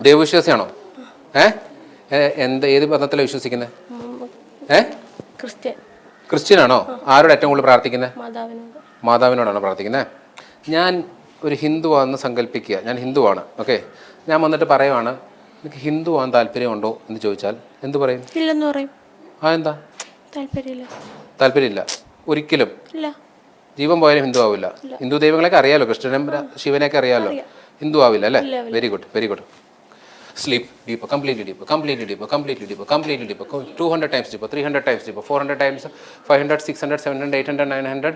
ദൈവവിശ്വാസിയാണോ? ഏ? എന്ത് ഏത് മതത്തിലാണ് വിശ്വസിക്കുന്നത് ഏ? ക്രിസ്ത്യൻ. ക്രിസ്ത്യൻ ആണോ ആരോട് ഏറ്റവും കൂടുതൽ പ്രാർത്ഥിക്കുന്നത് മാതാവിനോടാണോ മാതാവിനോടാണ് പ്രാർത്ഥിക്കുന്നത് ഞാൻ ഒരു ഹിന്ദുവാണെന്ന് സങ്കല്പിക്കുക. ഞാൻ ഹിന്ദുവാണ് ഓക്കെ? ഞാൻ വന്നിട്ട് പറയുവാണ് എനിക്ക് ഹിന്ദു ആവാൻ താല്പര്യമുണ്ടോ? എന്ന് ചോദിച്ചാൽ എന്ത് പറയും? ഇല്ലെന്ന് പറയും. ആ എന്താ? താല്പര്യമില്ല. താല്പര്യമില്ല. ഒരിക്കലും. ഇല്ല. ജീവൻ പോയാലും ഹിന്ദു ആവില്ല. ഹിന്ദു ദൈവങ്ങളെയൊക്കെ അറിയാലോ കൃഷ്ണനും ശിവനെയൊക്കെ അറിയാലോ. ഹിന്ദു ആവില്ല അല്ലേ? Very good very good completely deep two hundred times deep three hundred times deep four hundred times five hundred six hundred seven hundred eight hundred nine hundred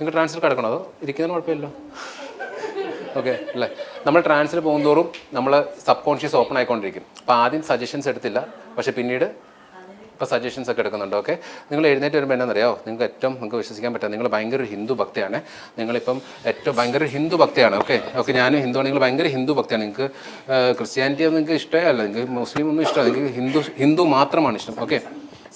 നിങ്ങൾ ട്രാൻസ്ഫർ കിടക്കണോ? അതോ ഇരിക്കുന്നതിന് കുഴപ്പമില്ലല്ലോ. ഓക്കെ അല്ലേ? നമ്മൾ ട്രാൻസിൽ പോകുന്നതോറും നമ്മൾ സബ് കോൺഷ്യസ് ഓപ്പൺ ആയിക്കൊണ്ടിരിക്കും. അപ്പോൾ ആദ്യം suggestions എടുത്തില്ല. പക്ഷേ പിന്നീട് ഇപ്പോൾ സജഷൻസ് ഒക്കെ എടുക്കുന്നുണ്ട് ഓക്കെ നിങ്ങൾ എഴുന്നേറ്റ് വരുമ്പോൾ എന്നാണെന്നറിയോ നിങ്ങൾക്ക് ഏറ്റവും നിങ്ങൾക്ക് വിശ്വസിക്കാൻ പറ്റുക നിങ്ങൾ ഭയങ്കര ഒരു ഹിന്ദു ഭക്തിയാണ്. നിങ്ങളിപ്പം ഏറ്റവും ഭയങ്കര ഹിന്ദു ഭക്തിയാണ് ഓക്കെ ഓക്കെ ഞാനും ഹിന്ദു നിങ്ങൾ ഭയങ്കര ഹിന്ദു ഭക്തിയാണ്. നിങ്ങൾക്ക് ക്രിസ്ത്യാനിറ്റി ഒന്നും നിങ്ങൾക്ക് ഇഷ്ടമേ അല്ല. നിങ്ങൾക്ക് മുസ്ലിം ഒന്നും ഇഷ്ടമല്ല. നിങ്ങൾക്ക് ഹിന്ദു ഹിന്ദു മാത്രമാണ് ഇഷ്ടം ഓക്കെ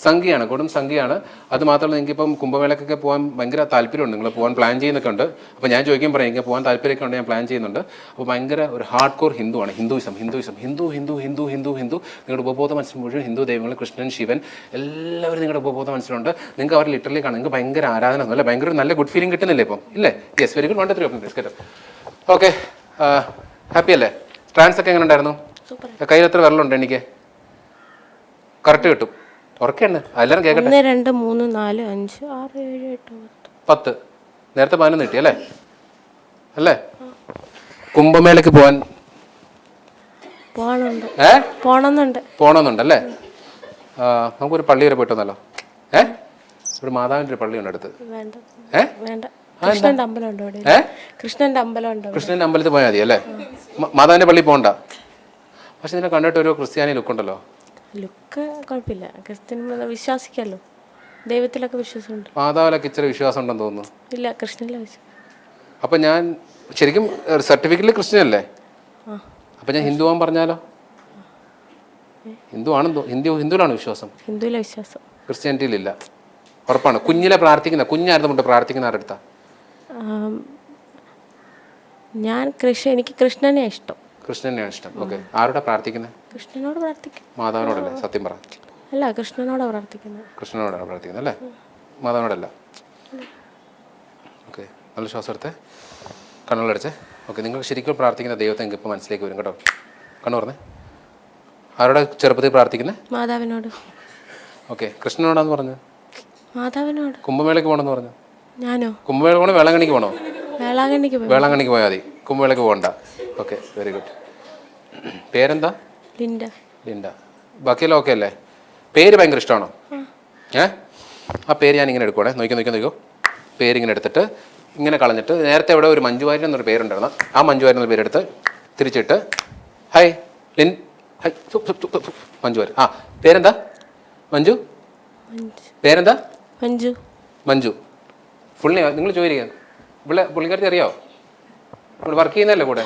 സംഖ്യയാണ് കൊടും സംഖ്യയാണ്. അത് മാത്രമല്ല നിങ്ങൾക്ക് ഇപ്പം കുംഭമേളക്കൊക്കെ പോകാൻ ഭയങ്കര താല്പര്യമുണ്ട്. നിങ്ങൾ പോകാൻ പ്ലാൻ ചെയ്യുന്നൊക്കെ ഉണ്ട് അപ്പോൾ ഞാൻ ചോദിക്കാൻ പറയും എനിക്ക് പോകാൻ താല്പര്യമൊക്കെ ഉണ്ട് ഞാൻ പ്ലാൻ ചെയ്യുന്നുണ്ട്. അപ്പോൾ ഭയങ്കര ഒരു hard core ഹിന്ദുവാണ്. Hinduism Hinduism Hindu Hindu Hindu Hindu Hindu. നിങ്ങളുടെ ഉപബോധ മനസ്സിൽ മുഴുവൻ ഹിന്ദു ദൈവങ്ങൾ കൃഷ്ണൻ ശിവൻ എല്ലാവരും നിങ്ങളുടെ ഉപബോധ മനസ്സിലുണ്ട്. നിങ്ങൾക്ക് അവർ ലിറ്ററലി കാണാം നിങ്ങൾക്ക് ഭയങ്കര ആരാധന അല്ലേ. ഭയങ്കര ഒരു നല്ല ഗുഡ് ഫീലിംഗ് കിട്ടുന്നില്ലേ ഇപ്പം? ഇല്ലേ? Yes very good one three open കേട്ടോ ഓക്കെ ഹാപ്പി അല്ലേ? ട്രാൻസ് ഒക്കെ എങ്ങനെ ഉണ്ടായിരുന്നു? കയ്യിൽ എത്ര വിരലുണ്ട് എനിക്ക്? കറക്റ്റ് കിട്ടും. ഉറക്കെയാണ് എല്ലാവരും കേൾക്കട്ടെ ഒന്ന് രണ്ട് മൂന്ന് നാല് അഞ്ച് ആറ് ഏഴ് എട്ട് പത്ത്. പത്ത്. നേരത്തെ പതിനൊന്ന് കിട്ടി അല്ലേ? അല്ലേ? കുംഭമേളക്ക് പോവാൻ ഏ? പോണമെന്നുണ്ട് അല്ലേ ആ, നമുക്കൊരു പള്ളി വരെ പോയിട്ട് വന്നല്ലോ ഏ? ഒരു മാതാവിന്റെ ഒരു പള്ളിയുണ്ട് അടുത്ത്. വേണ്ട. ഏ? വേണ്ട. കൃഷ്ണന്റെ അമ്പലമുണ്ട് ഇവിടെ ഏ? കൃഷ്ണന്റെ അമ്പലമുണ്ട് കൃഷ്ണന്റെ അമ്പലത്തിൽ പോയാൽ മതി അല്ലേ? മാതാവിന്റെ മാതാവിന്റെ പള്ളി പോകണ്ട പക്ഷെ ഇതിനെ കണ്ടിട്ട് ഒരു ക്രിസ്ത്യാനി ലുക്ക് ഉണ്ടല്ലോ ലുക്ക് കുഴപ്പമില്ല. ക്രിസ്ത്യൻ വിശ്വാസിക്കാമല്ലോ ദൈവത്തിലൊക്കെ വിശ്വാസമുണ്ട്. മാതാവിലൊക്കെ ഇച്ചിരി വിശ്വാസം ഉണ്ടെന്ന് തോന്നുന്നു. ഇല്ല കൃഷ്ണനിലെ വിശ്വാസം. അപ്പം ഞാൻ ശരിക്കും സർട്ടിഫിക്കറ്റിൽ കൃഷ്ണനല്ലേ അപ്പം ഞാൻ ഹിന്ദു ആവാൻ പറഞ്ഞാലോ? ഹിന്ദു ആണെന്ന് ഹിന്ദു ഹിന്ദുവിലാണ് വിശ്വാസം. ഹിന്ദുവിലെ വിശ്വാസം. ക്രിസ്ത്യാനിറ്റിയിലില്ല. ഉറപ്പാണ്. കുഞ്ഞിലെ പ്രാർത്ഥിക്കുന്ന കുഞ്ഞായിരുന്നു കൊണ്ട് പ്രാർത്ഥിക്കുന്ന ആരുടെ ഞാൻ കൃഷ്ണ എനിക്ക് കൃഷ്ണനെ ഇഷ്ടം. കൃഷ്ണനെയാണ് ഇഷ്ടം. ഓക്കെ. ആരുടെ പ്രാർത്ഥിക്കുന്നത് കൃഷ്ണനോട് പ്രാർത്ഥിക്കും മാതാവിനോടല്ലേ? സത്യം പറ. അല്ല കൃഷ്ണനോട് പ്രാർത്ഥിക്കുന്നത്. കൃഷ്ണനോടാണ് പ്രാർത്ഥിക്കുന്നത് അല്ലേ? മാതാവിനോടല്ല. ഓക്കെ നല്ല ശ്വാസം എടുത്തേ. കണ്ണുകളടച്ചേ. ഓക്കെ നിങ്ങൾ ശരിക്കും പ്രാർത്ഥിക്കുന്ന ദൈവത്തെ നിങ്ങൾക്ക് ഇപ്പോൾ മനസ്സിലേക്ക് വരും കേട്ടോ. കണ്ണു പറഞ്ഞേ ആരോടെ ചെറുപ്പത്തിൽ പ്രാർത്ഥിക്കുന്നത് മാതാവിനോട്. ഓക്കെ കൃഷ്ണനോടാന്ന് പറഞ്ഞു. മാതാവിനോട്. കുംഭമേളയ്ക്ക് പോകണമെന്ന് പറഞ്ഞു. ഞാനോ? കുംഭമേള പോകണോ വേളാങ്കണ്ണിക്ക് പോകണോ വേളാങ്കണ്ണിക്ക് വേളാങ്കണ്ണിക്ക് പോയാൽ മതി. കുംഭമേളയ്ക്ക് പോകണ്ട. ഓക്കെ വെരി ഗുഡ് പേരെന്താ? ലിൻഡ. ലിൻഡ. ബാക്കിയെല്ലാം ഓക്കെ അല്ലേ? പേര് ഭയങ്കര ഇഷ്ടമാണോ? ഏ? ആ പേര് ഞാൻ ഇങ്ങനെ എടുക്കുവാണേ. നോക്കി നോക്കി നോക്കിയോ പേര് ഇങ്ങനെ എടുത്തിട്ട് ഇങ്ങനെ കളഞ്ഞിട്ട് നേരത്തെ ഇവിടെ ഒരു മഞ്ജുവാരി എന്നൊരു പേരുണ്ടായിരുന്നു. ആ മഞ്ജുവാരി എന്ന പേരെടുത്ത് തിരിച്ചിട്ട് ഹൈ ലിൻ ഹൈ. മഞ്ജുവാരി ആ പേരെന്താ? മഞ്ജു? മഞ്ജു. പേരെന്താ? മഞ്ജു. മഞ്ജു. ഫുൾ നിങ്ങൾ ചോദിക്കുക ഇവിടെ പുള്ളിക്കാരത്തി അറിയാവോ? ഇവിടെ വർക്ക് ചെയ്യുന്നതല്ലേ കൂടെ?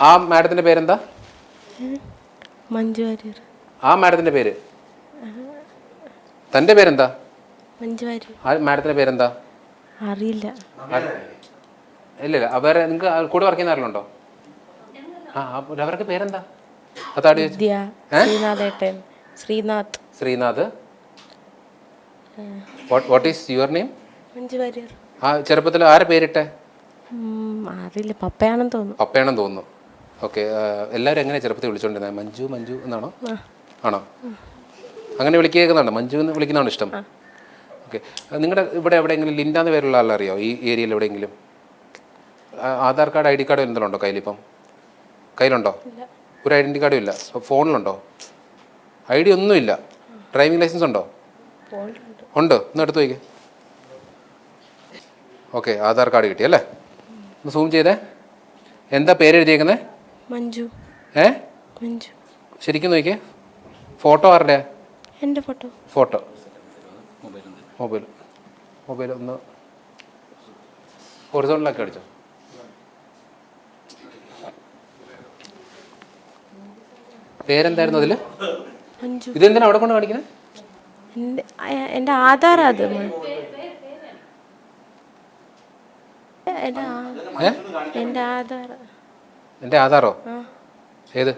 ആ മാഡത്തിന്റെ പേരെന്താ? മഞ്ജു വാര്യർ. ആ മാഡത്തിന്റെ പേര്? തന്റെ പേരെന്താ? മഞ്ജു വാര്യർ. ആ മാഡത്തിന്റെ പേരെന്താ? അറിയില്ല. ഇല്ലല്ല ഇല്ല ഇല്ല ആ നിങ്ങൾക്ക് കൂടെ വർക്ക് ചെയ്യുന്ന ആ അവർക്ക് പേരെന്താ? അതാടി ശ്രീനാഥേട്ടൻ Srinath Srinath. What is your name Manju Warrier. ആ ചെറുപ്പത്തിൽ ആരെ പേരിട്ടെ? അറിയില്ല പപ്പയാണെന്ന് തോന്നുന്നു. പപ്പയാണെന്ന് തോന്നുന്നു. ഓക്കെ എല്ലാവരും എങ്ങനെ ചെറുപ്പത്തിൽ വിളിച്ചോണ്ടിരുന്നത് മഞ്ജു മഞ്ജു എന്നാണോ? ആണോ? അങ്ങനെ വിളിക്കുന്നതാണോ മഞ്ജു എന്ന് വിളിക്കുന്നതാണ് ഇഷ്ടം. ഓക്കെ നിങ്ങളുടെ ഇവിടെ എവിടെയെങ്കിലും ലിൻഡ എന്ന് പേരുള്ള ആളറിയോ ഈ ഏരിയയിൽ എവിടെയെങ്കിലും? Aadhaar card I D card എന്തെങ്കിലും ഉണ്ടോ കയ്യിലിപ്പം കയ്യിലുണ്ടോ? ഒരു ഐഡന്റി കാർഡും ഇല്ല. ഫോണിലുണ്ടോ? ഐ ഡി ഒന്നുമില്ല ഡ്രൈവിംഗ് ലൈസൻസ് ഉണ്ടോ? ഉണ്ട്. ഒന്ന് എടുത്തു വയ്ക്ക് ഓക്കെ ആധാർ കാർഡ് കിട്ടി അല്ലേ? ഒന്ന് സൂം ചെയ്തേ. എന്താ പേര് എഴുതിയേക്കുന്നത് മഞ്ജു. ഏ? മഞ്ജു. ശരിക്കും നോക്കിയേ. ഫോട്ടോ ആരുടെ? എന്റെ ഫോട്ടോ. ഫോട്ടോ. മൊബൈൽ. മൊബൈൽ ഒന്ന്. ഹൊറിസോണിലൊക്കെ അടിച്ചോ. പേരെന്തായിരുന്നു അതിൽ? ഇതെന്തിനാ അവിടെ കൊണ്ട് കാണിക്കുന്നത് എന്റെ ആധാർ അത് എന്റെ ആധാർ. എന്റെ ആധാറോ? ഏത്?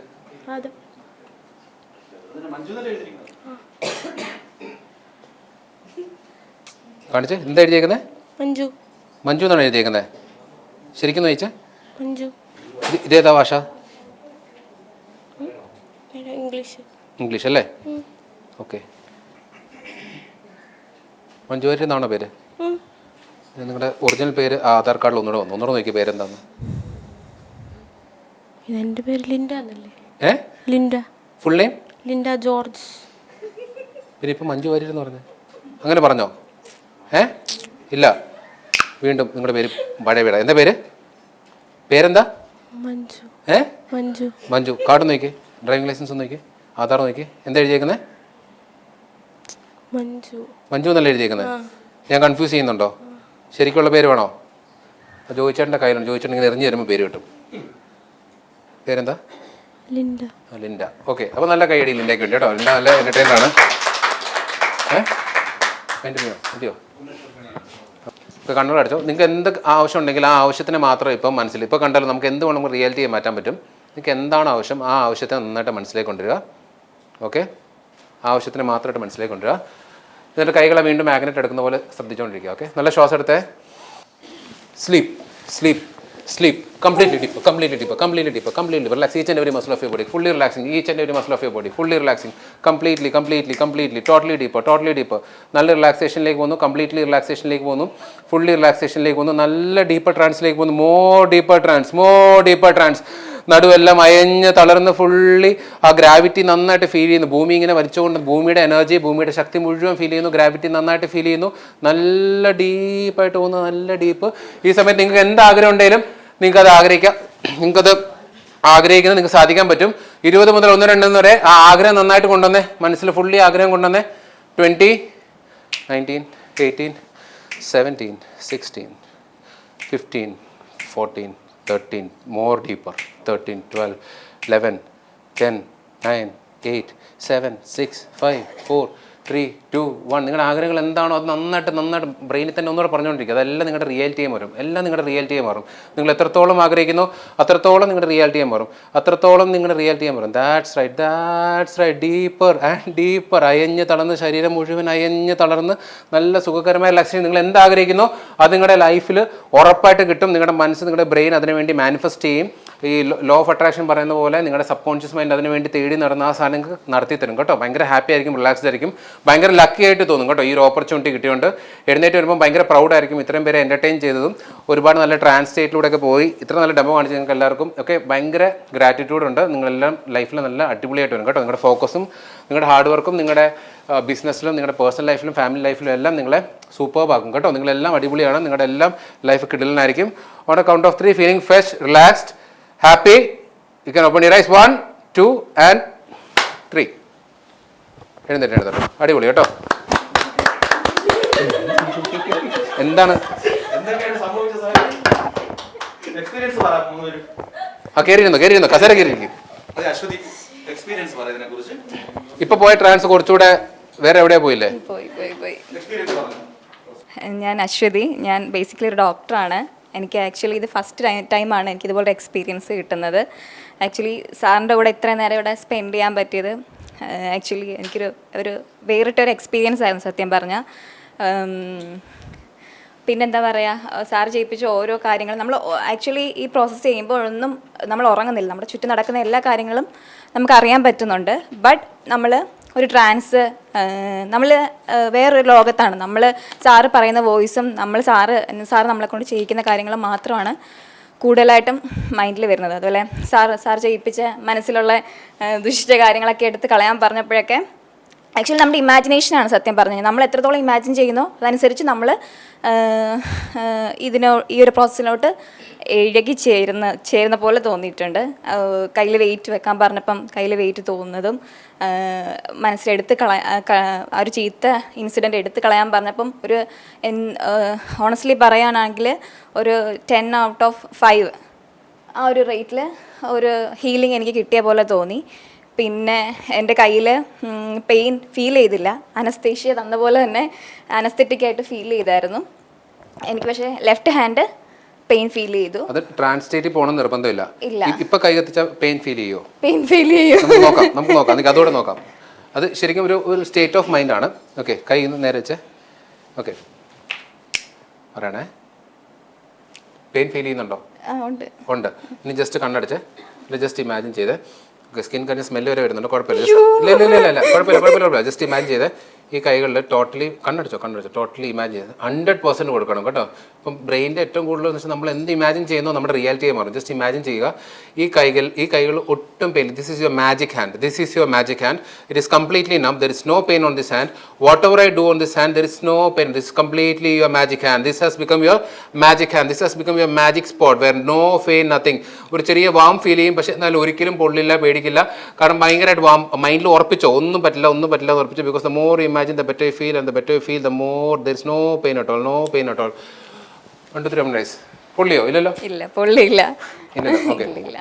കാണിച്ച് എന്താ എഴുതിയേക്കുന്നത് മഞ്ജു. മഞ്ജു എന്നാണ് എഴുതിയേക്കുന്നത് ശരിക്കും ചോദിച്ച. മഞ്ജു. ഇത് ഇതേതാ ഭാഷ? ഇംഗ്ലീഷ്. ഇംഗ്ലീഷ് അല്ലേ? ഓക്കെ. മഞ്ജു എന്നാണോ പേര്. നിങ്ങളുടെ ഒറിജിനൽ പേര് ആധാർ കാർഡിൽ ഒന്നുകൂടെ വന്നു. ഒന്നുകൂടെ നോക്കി പേരെന്താന്ന്. ഇതെന്റെ പേര് ലിൻഡ എന്നല്ലേ ഏ? Linda. Full name Linda George. പിന്നെ ഇപ്പം മഞ്ജു വാര്യർ എന്ന് പറഞ്ഞു. അങ്ങനെ പറഞ്ഞോ? ഏ? ഇല്ല. വീണ്ടും നിങ്ങളുടെ പേര് പഴയ വീടാ എന്താ പേര്? പേരെന്താ? മഞ്ജു. ഏ? മഞ്ജു. മഞ്ജു. കാർഡ് നോക്കി ഡ്രൈവിംഗ് ലൈസൻസ് ഒന്ന് നോക്കി ആധാർ നോക്കി എന്താ എഴുതിയേക്കുന്നത് മഞ്ജു. മഞ്ജു എന്നല്ല എഴുതിയേക്കുന്നത് ഞാൻ കൺഫ്യൂസ് ചെയ്യുന്നുണ്ടോ? ശരിക്കുള്ള പേര് വേണോ? ജോയിച്ചേട്ടന്റെ കയ്യിലാണ് ജോയിച്ചേട്ടൻ ഇങ്ങനെ എറിഞ്ഞു തരുമ്പോൾ പേര് കിട്ടും. പേരെന്താ? ലിൻഡ. ലിൻഡ. ഓക്കെ അപ്പോൾ നല്ല കൈയടി ലിൻഡയ്ക്ക് ഉണ്ട് കേട്ടോ. ലിൻഡ നല്ല എന്റർടൈൻഡ് ആണ്. മതിയോ ഇപ്പോൾ കണ്ണൂർ അടിച്ചോ. നിങ്ങൾക്ക് എന്ത് ആവശ്യം ഉണ്ടെങ്കിൽ ആ ആവശ്യത്തിന് മാത്രം ഇപ്പം മനസ്സിൽ ഇപ്പോൾ കണ്ടാലും നമുക്ക് എന്ത് വേണമെങ്കിലും റിയാലിറ്റിയെ മാറ്റാൻ പറ്റും. നിങ്ങൾക്ക് എന്താണ് ആവശ്യം? ആ ആവശ്യത്തെ നന്നായിട്ട് മനസ്സിലേക്ക് കൊണ്ടുവരിക. ഓക്കെ? ആവശ്യത്തിന് മാത്രമായിട്ട് മനസ്സിലേക്ക് കൊണ്ടുവരിക. എന്നിട്ട് കൈകളെ വീണ്ടും മാഗ്നറ്റ് എടുക്കുന്ന പോലെ ശ്രദ്ധിച്ചുകൊണ്ടിരിക്കുക ഓക്കെ? നല്ല ശ്വാസം എടുത്തേ. Sleep sleep, sleep. Completely deeper, completely deeper, completely deeper, completely. Relax each and every muscle of your body. Fully relaxing each and every muscle of your body. Fully relaxing. Completely, completely, completely. Totally deeper, totally deeper. നല്ല റിലാക്സേഷനിലേക്ക് പോകുന്നു completely റിലാക്സേഷനിലേക്ക് പോകുന്നു fully റിലാക്സേഷനിലേക്ക് പോകുന്നു നല്ല deeper ട്രാൻസിലേക്ക് പോകുന്നു more deeper trance more deeper trance നടുവെല്ലാം അയഞ്ഞ് തളർന്ന് fully ആ ഗ്രാവിറ്റി നന്നായിട്ട് ഫീൽ ചെയ്യുന്നു ഭൂമി ഇങ്ങനെ വലിച്ചുകൊണ്ട് ഭൂമിയുടെ എനർജി ഭൂമിയുടെ ശക്തി മുഴുവൻ ഫീൽ ചെയ്യുന്നു ഗ്രാവിറ്റി നന്നായിട്ട് ഫീൽ ചെയ്യുന്നു നല്ല ഡീപ്പായിട്ട് പോകുന്നു നല്ല ഡീപ്പ് ഈ സമയത്ത് നിങ്ങൾക്ക് എന്ത് ആഗ്രഹം ഉണ്ടെങ്കിലും നിങ്ങൾക്ക് അത് ആഗ്രഹിക്കാം. നിങ്ങൾക്കത് ആഗ്രഹിക്കുന്നത് നിങ്ങൾക്ക് സാധിക്കാൻ പറ്റും. ഇരുപത് മുതൽ ഒന്ന് രണ്ടെന്ന് വരെ ആ ആഗ്രഹം നന്നായിട്ട് കൊണ്ടുവന്നേ. മനസ്സിൽ ഫുള്ളി ആഗ്രഹം കൊണ്ടുവന്നേ. Twenty nineteen eighteen seventeen sixteen fifteen fourteen thirteen more deeper thirteen twelve eleven ten nine eight seven six five four three two one നിങ്ങളുടെ ആഗ്രഹങ്ങൾ എന്താണോ അത് നന്നായിട്ട് നന്നായിട്ട് ബ്രെയിനിൽ തന്നെ ഒന്നുകൂടെ പറഞ്ഞുകൊണ്ടിരിക്കുക. അതെല്ലാം നിങ്ങളുടെ റിയാലിറ്റിയെ മാറും. എല്ലാം നിങ്ങളുടെ റിയാലിറ്റിയെ മാറും. നിങ്ങൾ എത്രത്തോളം ആഗ്രഹിക്കുന്നു അത്രത്തോളം നിങ്ങളുടെ റിയാലിറ്റിയെ മാറും. അത്രത്തോളം നിങ്ങളുടെ റിയാലിറ്റിയെ മാറും. That's right that's right deeper and deeper അയഞ്ഞ് തളർന്ന് ശരീരം മുഴുവൻ അയഞ്ഞ് തളർന്ന് നല്ല സുഖകരമായ ലക്ഷ്യം നിങ്ങൾ എന്താഗ്രഹിക്കുന്നോ അത് നിങ്ങളുടെ ലൈഫിൽ ഉറപ്പായിട്ട് കിട്ടും. നിങ്ങളുടെ മനസ്സ് നിങ്ങളുടെ ബ്രെയിൻ അതിനുവേണ്ടി മാനിഫെസ്റ്റ് ചെയ്യും. ഈ ലോ ഓഫ് അട്രാക്ഷൻ പറയുന്ന പോലെ നിങ്ങളുടെ സബ് കോൺഷ്യസ് മൈൻഡ് അതിന് വേണ്ടി തേടി നടന്ന ആ സാധനം നടത്തി തരും കേട്ടോ. ഭയങ്കര ഹാപ്പി ആയിരിക്കും റിലാക്സ്ഡ് ആയിരിക്കും. ഭയങ്കര ലക്കി ആയിട്ട് തോന്നും കേട്ടോ. ഈ ഒരു ഓപ്പർച്യൂണിറ്റി കിട്ടിയോണ്ട് എഴുന്നേറ്റ് വരുമ്പോൾ ഭയങ്കര പ്രൗഡ് ആയിരിക്കും. ഇത്രയും പേരെ എന്റർടൈൻ ചെയ്തതും ഒരുപാട് നല്ല ട്രാൻസ്ലേറ്റിലൂടെ ഒക്കെ പോയി ഇത്ര നല്ല ഡെമോ കാണിച്ച നിങ്ങൾക്ക് എല്ലാവർക്കും ഒക്കെ ഭയങ്കര ഗ്രാറ്റിറ്റ്യൂഡ് ഉണ്ട്. നിങ്ങളെല്ലാം ലൈഫിൽ നല്ല അടിപൊളിയായിട്ട് വരും കേട്ടോ. നിങ്ങളുടെ ഫോക്കസും നിങ്ങളുടെ ഹാർഡ് വർക്കും നിങ്ങളുടെ ബിസിനസ്സിലും നിങ്ങളുടെ പേഴ്സണൽ ലൈഫിലും ഫാമിലി ലൈഫിലും എല്ലാം നിങ്ങളെ സൂപ്പർബ് ആക്കും കേട്ടോ. നിങ്ങളെല്ലാം അടിപൊളിയാണ്. നിങ്ങളുടെ എല്ലാം life കിടലിനായിരിക്കും. On a count of three feeling fresh relaxed happy you can open you rise one two and three എഴുന്നേറ്റ് എഴുന്നേറ്റ്. അടിപൊളി കേട്ടോ. എന്താണ്? ആ കയറിയിരുന്നോ കയറിയിരുന്നോ കസേര കയറിയിരിക്കും ഇപ്പൊ പോയ ട്രാൻസ് കുറച്ചുകൂടെ വേറെ എവിടെയാ പോയില്ലേ? പോയി പോയി പോയി. എക്സ്പീരിയൻസ് പറഞ്ഞു. ഞാൻ അശ്വതി ഞാൻ ബേസിക്കലി ഒരു ഡോക്ടറാണ് എനിക്ക് ആക്ച്വലി ഇത് ഫസ്റ്റ് ടൈം ടൈമാണ് എനിക്ക് ഇതുപോലെ എക്സ്പീരിയൻസ് കിട്ടുന്നത്. ആക്ച്വലി സാറിന്റെ കൂടെ എത്ര നേരം ഇവിടെ സ്പെൻഡ് ചെയ്യാൻ പറ്റിയത് ആക്ച്വലി എനിക്കൊരു ഒരു വേറിട്ടൊരു എക്സ്പീരിയൻസ് ആയിരുന്നു സത്യം പറഞ്ഞാൽ പിന്നെന്താ പറയുക സാർ ചെയ്യിപ്പിച്ച ഓരോ കാര്യങ്ങളും നമ്മൾ ആക്ച്വലി ഈ പ്രോസസ്സ് ചെയ്യുമ്പോഴൊന്നും നമ്മൾ ഉറങ്ങുന്നില്ല. നമ്മുടെ ചുറ്റും നടക്കുന്ന എല്ലാ കാര്യങ്ങളും നമുക്ക് അറിയാൻ പറ്റുന്നുണ്ട്. ബട്ട് നമ്മൾ ഒരു ട്രാൻസ് നമ്മൾ വേറൊരു ലോകത്താണ്. നമ്മൾ സാറ് പറയുന്ന വോയിസും നമ്മൾ സാറ് സാറ് നമ്മളെ കൊണ്ട് ചെയ്യിക്കുന്ന കാര്യങ്ങളും മാത്രമാണ് കൂടുതലായിട്ടും മൈൻഡിൽ വരുന്നത്. അതുപോലെ സാർ സാർ ചെയ്യിപ്പിച്ച മനസ്സിലുള്ള ദുഷിച്ച കാര്യങ്ങളൊക്കെ എടുത്ത് കളയാൻ പറഞ്ഞപ്പോഴൊക്കെ ആക്ച്വലി നമ്മുടെ ഇമാജിനേഷനാണ് സത്യം പറഞ്ഞു നമ്മൾ എത്രത്തോളം ഇമാജിൻ ചെയ്യുന്നോ അതനുസരിച്ച് നമ്മൾ ഇതിനോ ഈ ഒരു പ്രോസസ്സിലോട്ട് ഇഴകി ചേരുന്ന ചേരുന്ന പോലെ തോന്നിയിട്ടുണ്ട്. കയ്യിൽ വെയിറ്റ് വെക്കാൻ പറഞ്ഞപ്പം കയ്യിൽ വെയിറ്റ് തോന്നുന്നതും മനസ്സിലെടുത്ത് കളയ ആ, ഒരു ചീത്ത ഇൻസിഡന്റ് എടുത്ത് കളയാൻ പറഞ്ഞപ്പം ഒരു ഓണസ്റ്റ്ലി പറയാനാണെങ്കിൽ ഒരു ടെൻ ഔട്ട് ഓഫ് ഫൈവ് ആ ഒരു റേറ്റിൽ ഒരു ഹീലിംഗ് എനിക്ക് കിട്ടിയ പോലെ തോന്നി. പിന്നെ എന്റെ കയ്യിൽ പെയിൻ ഫീൽ ചെയ്തില്ല. അനസ്തേഷ്യ തന്ന പോലെ തന്നെ അനസ്തെറ്റിക് ആയിട്ട് ഫീൽ ചെയ്തായിരുന്നു. എനിക്ക് പക്ഷേ ലെഫ്റ്റ് ഹാൻഡ് പെയിൻ ഫീൽ ചെയ്തു. അത് ട്രാൻസ്ലേറ്റ് പോണം നിർബന്ധമില്ല. ഇപ്പൊ കൈ കത്തിച്ച പെയിൻ ഫീൽ ചെയ്യോ? പെയിൻ ഫീൽ ചെയ്യോ. നമുക്ക് നോക്കാം നമുക്ക് നോക്കാം. നിങ്ങൾക്ക് അതോടെ നോക്കാം. അത് ശരിക്കും ഒരു ഒരു സ്റ്റേറ്റ് ഓഫ് മൈൻഡ് ആണ്. ഓക്കെ കൈ നേരെ വെച്ച്. ഓക്കെ പറയണേ. പെയിൻ ഫീൽ ചെയ്യുന്നുണ്ടോ? ആ ഉണ്ട്. ഉണ്ട്. ഇനി ജസ്റ്റ് കണ്ണടച്ച്. ഇനി ജസ്റ്റ് ഇമാജിൻ ചെയ്ത്. സ്കിൻ കഴിഞ്ഞ സ്മെല്ല് വരെ വരുന്നുണ്ട്. കുഴപ്പമില്ല. ഇല്ല ഇല്ല ഇല്ല കുഴപ്പമില്ല കുഴപ്പമില്ല ജസ്റ്റ് ഇമാജിൻ ചെയ്ത്. ഈ കൈകളിൽ ടോട്ടലി കണ്ണടിച്ചോ കണ്ണടിച്ചോ ടോട്ടലി ഇമാജിൻ ചെയ്ത് ഹൺഡ്രഡ് പെർസെന്റ് കൊടുക്കണം കേട്ടോ. ഇപ്പം ബ്രെയിന്റെ ഏറ്റവും കൂടുതൽ എന്ന് വെച്ചാൽ നമ്മൾ എന്ത് ഇമാജിൻ ചെയ്യുന്നോ നമ്മുടെ റിയാലിറ്റിയെ മാറും ജസ്റ്റ് ഇമാജിൻ ചെയ്യുക. ഈ കൈകൾ ഈ കൈകൾ ഒട്ടും pain this is your magic hand this is your magic hand it is completely numb there is no pain on this hand whatever I do on this hand there is no pain this completely your magic hand this has become your magic hand this has become your magic spot where no pain nothing ഒരു ചെറിയ warm feel ചെയ്യും. പക്ഷേ എന്നാൽ ഒരിക്കലും പൊള്ളില്ല പേടിക്കില്ല. കാരണം ഭയങ്കരമായിട്ട് warm മൈൻഡിൽ ഉറപ്പിച്ചോ? ഒന്നും പറ്റില്ല ഒന്നും പറ്റില്ല എന്ന് ഉറപ്പിച്ചു? Because the more imagine the better feel and the better feel the more there is no pain at all no pain at all one two three nice പൊള്ളിയോ ഇല്ലല്ലോ? ഇല്ല പൊള്ളിയില്ല. ഇല്ലല്ലോ? ഓക്കെ ഇല്ല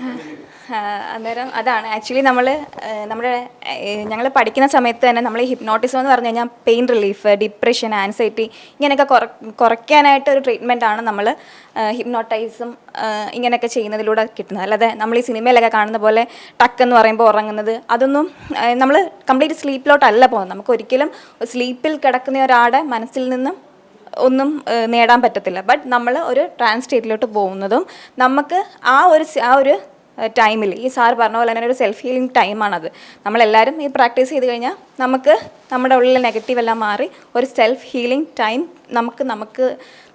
അന്നേരം അതാണ്. ആക്ച്വലി നമ്മൾ നമ്മുടെ ഞങ്ങൾ പഠിക്കുന്ന സമയത്ത് തന്നെ നമ്മൾ ഹിപ്നോട്ടിസം എന്ന് പറഞ്ഞു കഴിഞ്ഞാൽ പെയിൻ റിലീഫ് ഡിപ്രഷൻ ആൻസൈറ്റി ഇങ്ങനെയൊക്കെ കുറ കുറയ്ക്കാനായിട്ട് ഒരു ട്രീറ്റ്മെന്റ് ആണ് നമ്മൾ ഹിപ്നോട്ടൈസും ഇങ്ങനെയൊക്കെ ചെയ്യുന്നതിലൂടെ കിട്ടുന്നത്. അല്ലാതെ നമ്മൾ ഈ സിനിമയിലൊക്കെ കാണുന്ന പോലെ ടക്ക് എന്ന് പറയുമ്പോൾ ഉറങ്ങുന്നത് അതൊന്നും നമ്മൾ കംപ്ലീറ്റ് സ്ലീപ്പിലോട്ടല്ല പോകുന്നത്. നമുക്ക് ഒരിക്കലും സ്ലീപ്പിൽ കിടക്കുന്ന ഒരാളുടെ മനസ്സിൽ നിന്നും ഒന്നും നേടാൻ പറ്റത്തില്ല. ബട്ട് നമ്മൾ ഒരു ട്രാൻസ് സ്റ്റേറ്റിലോട്ട് പോകുന്നതും നമുക്ക് ആ ഒരു ആ ഒരു ടൈമിൽ ഈ സാർ പറഞ്ഞ പോലെ തന്നെ ഒരു സെൽഫ് ഹീലിംഗ് ടൈമാണത് നമ്മളെല്ലാവരും ഈ പ്രാക്ടീസ് ചെയ്ത് കഴിഞ്ഞാൽ നമുക്ക് നമ്മുടെ ഉള്ളിലെ നെഗറ്റീവ് എല്ലാം മാറി ഒരു സെൽഫ് ഹീലിംഗ് ടൈം നമുക്ക് നമുക്ക്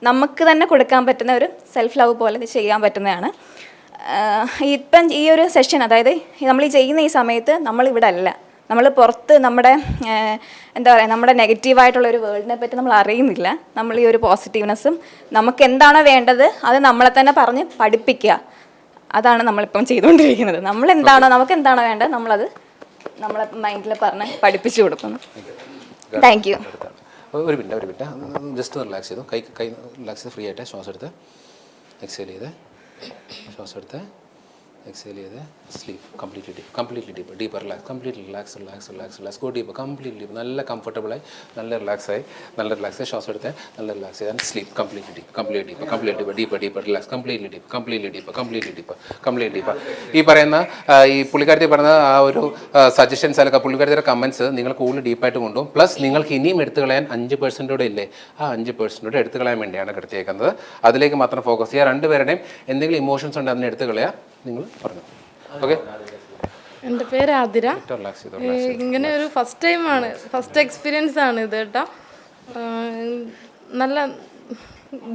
നമുക്ക് തന്നെ കൊടുക്കാൻ പറ്റുന്ന ഒരു സെൽഫ് ലവ് പോലെ ചെയ്യാൻ പറ്റുന്നതാണ്. ഇപ്പം ഈ ഒരു സെഷൻ അതായത് നമ്മൾ ഈ ചെയ്യുന്ന ഈ സമയത്ത് നമ്മൾ ഇവിടെ അല്ല. നമ്മൾ പുറത്ത് നമ്മുടെ എന്താ പറയുക നമ്മുടെ നെഗറ്റീവായിട്ടുള്ള ഒരു വേൾഡിനെ പറ്റി നമ്മൾ അറിയുന്നില്ല. നമ്മൾ ഈ ഒരു പോസിറ്റീവ്നെസ്സും നമുക്ക് എന്താണോ വേണ്ടത് അത് നമ്മളെ തന്നെ പറഞ്ഞ് പഠിപ്പിക്കുക. അതാണ് നമ്മളിപ്പം ചെയ്തുകൊണ്ടിരിക്കുന്നത്. നമ്മൾ എന്താണോ നമുക്ക് എന്താണോ വേണ്ടത് നമ്മളത് നമ്മളെ മൈൻഡിൽ പറഞ്ഞ് പഠിപ്പിച്ചു കൊടുക്കുന്നു. താങ്ക് യു ഒരു മിനിറ്റ് ഒരു മിനിറ്റ്. ജസ്റ്റ് റിലാക്സ് ചെയ്തു. കൈ കൈ റിലാക്സ് ചെയ്ത് ഫ്രീ ആയിട്ട് ശ്വാസം എടുത്ത് എക്സൈൽ ചെയ്ത്. ശ്വാസം എടുത്ത് എക്സേൽ ചെയ്ത് sleep completely deep completely deep deep relax completely relax relax relax relax go deep completely deep നല്ല കംഫർട്ടബിളായി നല്ല റിലാക്സ് ആയി നല്ല റിലാക്സ് ശ്വാസം എടുത്ത് നല്ല റിലാക്സ് ചെയ്താൽ sleep completely deep complete deep complete deep deep deep relax completely deep completely deep completely deep complete deep ഈ പറയുന്ന ഈ പുള്ളിക്കാരത്തി പറഞ്ഞ ആ ഒരു സജഷൻസ് അല്ലെങ്കിൽ പുള്ളിക്കാരത്തിയുടെ കമൻസ് നിങ്ങൾ കൂടുതൽ ഡീപ്പായിട്ട് കൊണ്ടുപോകും. പ്ലസ് നിങ്ങൾക്ക് ഇനിയും എടുത്തു കളയാൻ അഞ്ച് പെർസെന്റോടെ ഇല്ലേ? ആ അഞ്ച് പെർസെന്റോടെ എടുത്തു കളയാൻ വേണ്ടിയാണ് കിടത്തിയേക്കുന്നത് അതിലേക്ക് മാത്രം ഫോക്കസ് ചെയ്യുക. രണ്ടുപേരുടെയും എന്തെങ്കിലും ഇമോഷൻസ് ഉണ്ട് അതിനെ കളയുക. നിങ്ങൾ പറഞ്ഞു. ഓക്കെ. എന്റെ പേര് ആതിര. ഇങ്ങനെ ഒരു ഫസ്റ്റ് ടൈം ആണ് ഫസ്റ്റ് എക്സ്പീരിയൻസ് ആണ് ഇത് കേട്ടോ. നല്ല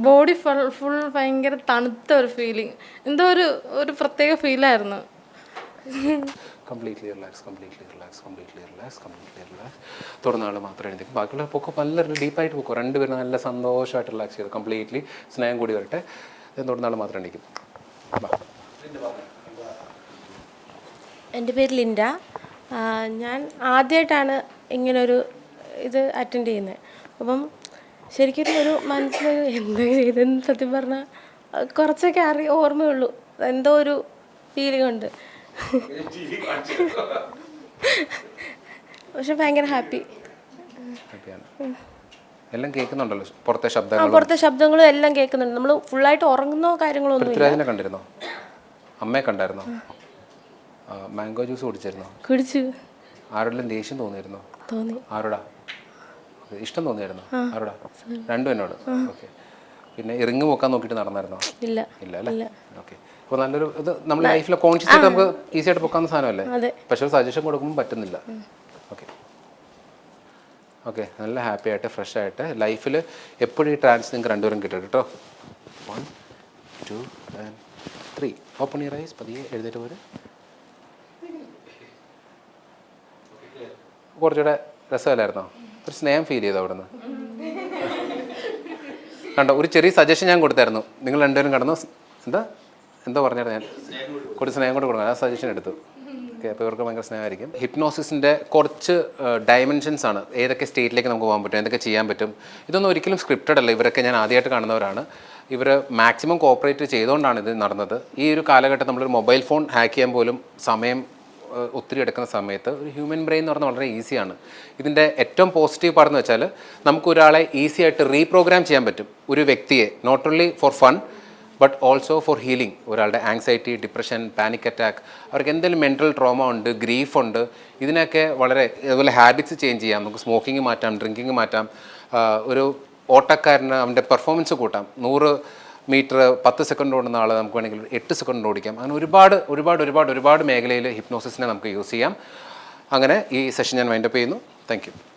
ബോഡി ഫുൾ ഫുൾ ഭയങ്കര തണുത്ത ഒരു ഫീലിംഗ് എന്തോ ഒരു ഒരു പ്രത്യേക ഫീലായിരുന്നു completely relax completely relax completely relax completely relax തുടർന്ന് ആൾ മാത്രം എഴുന്നേക്കും ബാക്കിയുള്ള പൊക്കോ നല്ല ഡീപ്പായിട്ട് പൊക്കോ. രണ്ടുപേരും നല്ല സന്തോഷമായിട്ട് റിലാക്സ് ചെയ്തു. കംപ്ലീറ്റ്ലി സ്നേഹം കൂടി വരട്ടെ. തുറന്ന ആൾ മാത്രം എണീക്കും. വാ. എന്റെ പേര് ലിൻഡ. ഞാൻ ആദ്യമായിട്ടാണ് ഇങ്ങനൊരു ഇത് അറ്റൻഡ് ചെയ്യുന്നത്. അപ്പം ശരിക്കും ഒരു മനസ്സിൽ എന്താ ചെയ്തെന്ന് സത്യം പറഞ്ഞാൽ കുറച്ചൊക്കെ അറി ഓർമ്മയുള്ളൂ. എന്തോ ഒരു ഫീലിംഗ് ഉണ്ട്. പക്ഷെ ഭയങ്കര ഹാപ്പി എല്ലാം കേൾക്കുന്നുണ്ടല്ലോ പുറത്തെ ശബ്ദങ്ങളും. പുറത്തെ ശബ്ദങ്ങളും എല്ലാം കേൾക്കുന്നുണ്ട്. നമ്മൾ ഫുള്ളായിട്ട് ഉറങ്ങുന്നോ കാര്യങ്ങളോ ഒന്നും കണ്ടിരുന്നോ? അമ്മയെ കണ്ടായിരുന്നോ? മാംഗോ ജ്യൂസ് കുടിച്ചിരുന്നോ? കുടിച്ചു. ആരോടെല്ലാം ദേഷ്യം തോന്നിയിരുന്നോ? തോന്നി. ആരോടാ? ഇഷ്ടം തോന്നിയായിരുന്നോ? ആരോടാ? രണ്ടും എന്നോട്? ഓക്കെ. പിന്നെ ഇറങ്ങി പോക്കാൻ നോക്കിയിട്ട് നടന്നായിരുന്നോ? ഇല്ല. ഇല്ല അല്ലേ? ഓക്കെ. അപ്പോൾ നല്ലൊരു ഇത് നമ്മൾ ലൈഫിലെ കോൺഷ്യസ് ആയിട്ട് നമുക്ക് ഈസി ആയിട്ട് പോക്കാൻ സാധനമല്ലേ. പക്ഷെ ഒരു സജഷൻ കൊടുക്കുമ്പോൾ പറ്റുന്നില്ല. ഓക്കെ. ഓക്കെ നല്ല ഹാപ്പി ആയിട്ട് ഫ്രഷ് ആയിട്ട് ലൈഫിൽ എപ്പോഴും ഈ ട്രാൻസ് നിങ്ങൾക്ക് രണ്ടുപേരും കിട്ടും കേട്ടോ. One two and three open your eyes പതിയെ എഴുന്നേറ്റ് പോര്. കുറച്ചുകൂടെ രസമല്ലായിരുന്നോ? ഒരു സ്നേഹം ഫീൽ ചെയ്തു അവിടെ നിന്ന് കണ്ടോ ഒരു ചെറിയ സജഷൻ ഞാൻ കൊടുത്തായിരുന്നു. നിങ്ങൾ രണ്ടുപേരും കടന്നു. എന്താ? എന്താ പറഞ്ഞായിരുന്നു ഞാൻ? കുറച്ച് സ്നേഹം കൂടെ കൊടുക്കണം. ആ സജഷൻ എടുത്തു. ഓക്കെ അപ്പോൾ ഇവർക്ക് ഭയങ്കര സ്നേഹമായിരിക്കും. ഹിപ്നോസിസിന്റെ കുറച്ച് ഡയമെൻഷൻസ് ആണ്. ഏതൊക്കെ സ്റ്റേറ്റിലേക്ക് നമുക്ക് പോകാൻ പറ്റും എന്തൊക്കെ ചെയ്യാൻ പറ്റും. ഇതൊന്നും ഒരിക്കലും സ്ക്രിപ്റ്റഡ് അല്ല. ഇവരൊക്കെ ഞാൻ ആദ്യമായിട്ട് കാണുന്നവരാണ്. ഇവർ മാക്സിമം കോപ്പറേറ്റ് ചെയ്തുകൊണ്ടാണ് ഇത് നടന്നത്. ഈ ഒരു കാലഘട്ടം നമ്മളൊരു മൊബൈൽ ഫോൺ ഹാക്ക് ചെയ്യാൻ പോലും സമയം ഒത്തിരി എടുക്കുന്ന സമയത്ത് ഒരു ഹ്യൂമൻ ബ്രെയിൻ എന്ന് പറഞ്ഞാൽ വളരെ ഈസിയാണ് ഇതിന്റെ ഏറ്റവും പോസിറ്റീവ് പാർട്ട് എന്ന് വെച്ചാൽ നമുക്ക് ഒരാളെ ഈസി ആയിട്ട് റീപ്രോഗ്രാം ചെയ്യാൻ പറ്റും. ഒരു വ്യക്തിയെ not only for fun but also for healing ഒരാളുടെ ആങ്സൈറ്റി ഡിപ്രഷൻ പാനിക് അറ്റാക്ക് അവർക്ക് എന്തെങ്കിലും മെന്റൽ ട്രോമ ഉണ്ട് ഗ്രീഫ് ഉണ്ട് ഇതിനൊക്കെ വളരെ അതുപോലെ ഹാബിറ്റ്സ് ചേഞ്ച് ചെയ്യാം. നമുക്ക് സ്മോക്കിംഗ് മാറ്റാം ഡ്രിങ്കിങ് മാറ്റാം ഒരു ഓട്ടക്കാരന് അവന്റെ പെർഫോമൻസ് കൂട്ടാം. നൂറ് മീറ്റർ പത്ത് സെക്കൻഡ് ഓടുന്ന ആൾ നമുക്ക് വേണമെങ്കിൽ എട്ട് സെക്കൻഡ് ഓടിക്കാം. അങ്ങനെ ഒരുപാട് ഒരുപാട് ഒരുപാട് ഒരുപാട് മേഖലയിൽ ഹിപ്നോസിസിനെ നമുക്ക് യൂസ് ചെയ്യാം. അങ്ങനെ ഈ സെഷൻ ഞാൻ വൈൻഡപ്പ് ചെയ്യുന്നു. താങ്ക്